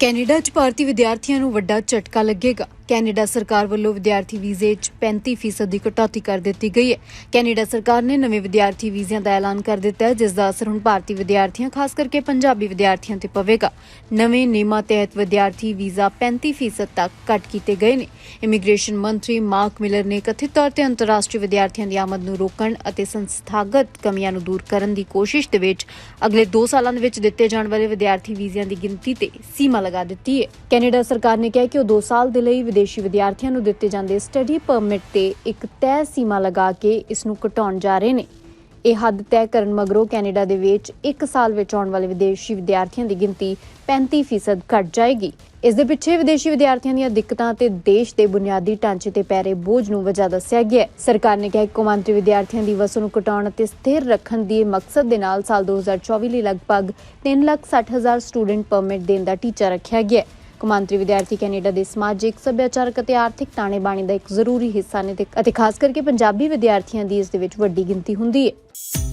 Canada 'ਚ ਭਾਰਤੀ ਵਿਦਿਆਰਥੀਆਂ ਨੂੰ ਵੱਡਾ ਝਟਕਾ ਲੱਗੇਗਾ। ਕੈਨੇਡਾ ਸਰਕਾਰ ਵੱਲੋਂ ਵਿਦਿਆਰਥੀ ਵੀਜ਼ੇ 'ਚ 35% ਦੀ ਕਟੌਤੀ ਕਰ ਦਿੱਤੀ ਗਈ ਹੈ। ਕੈਨੇਡਾ ਸਰਕਾਰ ਨੇ ਨਵੇਂ ਵਿਦਿਆਰਥੀ ਵੀਜ਼ਿਆਂ ਦਾ ਐਲਾਨ ਕਰ ਦਿੱਤਾ ਹੈ, ਜਿਸ ਦਾ ਅਸਰ ਹੁਣ ਭਾਰਤੀ ਵਿਦਿਆਰਥੀਆਂ, ਖਾਸ ਕਰਕੇ ਪੰਜਾਬੀ ਵਿਦਿਆਰਥੀਆਂ ਤੇ ਪਵੇਗਾ। ਨਵੇਂ ਨਿਯਮਾਂ ਤਹਿਤ ਵਿਦਿਆਰਥੀ ਵੀਜ਼ਾ 35% ਤੱਕ ਕੱਟ ਕੀਤੇ ਗਏ ਨੇ। ਇਮੀਗ੍ਰੇਸ਼ਨ ਮੰਤਰੀ ਮਾਰਕ ਮਿਲਰ ਨੇ ਕਥਿਤ ਤੌਰ ਤੇ ਅੰਤਰਰਾਸ਼ਟਰੀ ਵਿਦਿਆਰਥੀਆਂ ਦੀ ਆਮਦ ਨੂੰ ਰੋਕਣ ਅਤੇ ਸੰਸਥਾਗਤ ਕਮੀਆਂ ਨੂੰ ਦੂਰ ਕਰਨ ਦੀ ਕੋਸ਼ਿਸ਼ ਦੇ ਵਿੱਚ ਅਗਲੇ 2 ਸਾਲਾਂ ਦੇ ਵਿੱਚ ਦਿੱਤੇ ਜਾਣ ਵਾਲੇ ਵਿਦਿਆਰਥੀ ਵੀਜ਼ਿਆਂ ਦੀ ਗਿਣਤੀ ਤੇ ਸੀਮਾ ਲਗਾ ਦਿੱਤੀ ਹੈ। ਕੈਨੇਡਾ ਸਰਕਾਰ ਨੇ ਕਿਹਾ ਕਿ ਉਹ 2 ਸਾਲ ਦੇ ਲਈ ਵਿਦੇਸ਼ੀ ਵਿਦਿਆਰਥੀਆਂ ਨੂੰ ਦਿੱਤੇ ਜਾਂਦੇ ਸਟੱਡੀ ਪਰਮਿਟ ਤੇ ਇੱਕ ਤੈਅ ਸੀਮਾ ਲਗਾ ਕੇ ਇਸ ਨੂੰ ਘਟਾਉਣ ਜਾ ਰਹੇ ਨੇ। ਇਹ ਹੱਦ ਤੈਅ ਕਰਨ ਮਗਰੋਂ ਕੈਨੇਡਾ ਦੇ ਵਿੱਚ 1 ਸਾਲ ਵਿੱਚ ਆਉਣ ਵਾਲੇ ਵਿਦੇਸ਼ੀ ਵਿਦਿਆਰਥੀਆਂ ਦੀ ਗਿਣਤੀ 35% ਘਟ ਜਾਏਗੀ। ਇਸ ਦੇ ਪਿੱਛੇ ਵਿਦੇਸ਼ੀ ਵਿਦਿਆਰਥੀਆਂ ਦੀਆਂ ਦਿੱਕਤਾਂ ਤੇ ਦੇਸ਼ ਦੇ ਬੁਨਿਆਦੀ ਢਾਂਚੇ ਤੇ ਪੈ ਰਹੇ ਬੋਝ ਨੂੰ ਵਜ੍ਹਾ ਦੱਸਿਆ ਗਿਆ ਹੈ। ਸਰਕਾਰ ਨੇ ਕਿਹਾ ਕਿ ਕੌਮਾਂਤਰੀ ਵਿਦਿਆਰਥੀਆਂ ਦੀ ਵਸੋਂ ਨੂੰ ਘਟਾਉਣ ਅਤੇ ਸਥਿਰ ਰੱਖਣ ਦੇ ਮਕਸਦ ਦੇ ਨਾਲ ਸਾਲ 2024 ਲਈ ਲਗਭਗ 360000 ਸਟੂਡੈਂਟ ਪਰਮਿਟ ਦੇਣ ਦਾ ਟੀਚਾ ਰੱਖਿਆ ਗਿਆ ਹੈ। ਕੌਮਾਂਤਰੀ ਵਿਦਿਆਰਥੀ ਕੈਨੇਡਾ ਦੇ ਸਮਾਜਿਕ, ਸੱਭਿਆਚਾਰਕ ਅਤੇ ਆਰਥਿਕ ਤਾਣੇ ਬਾਣੀ ਦਾ ਇੱਕ ਜ਼ਰੂਰੀ ਹਿੱਸਾ ਨੇ ਅਤੇ ਖਾਸ ਕਰਕੇ ਪੰਜਾਬੀ ਵਿਦਿਆਰਥੀਆਂ ਦੀ ਇਸ ਦੇ ਵਿੱਚ ਵੱਡੀ ਗਿਣਤੀ ਹੁੰਦੀ ਹੈ।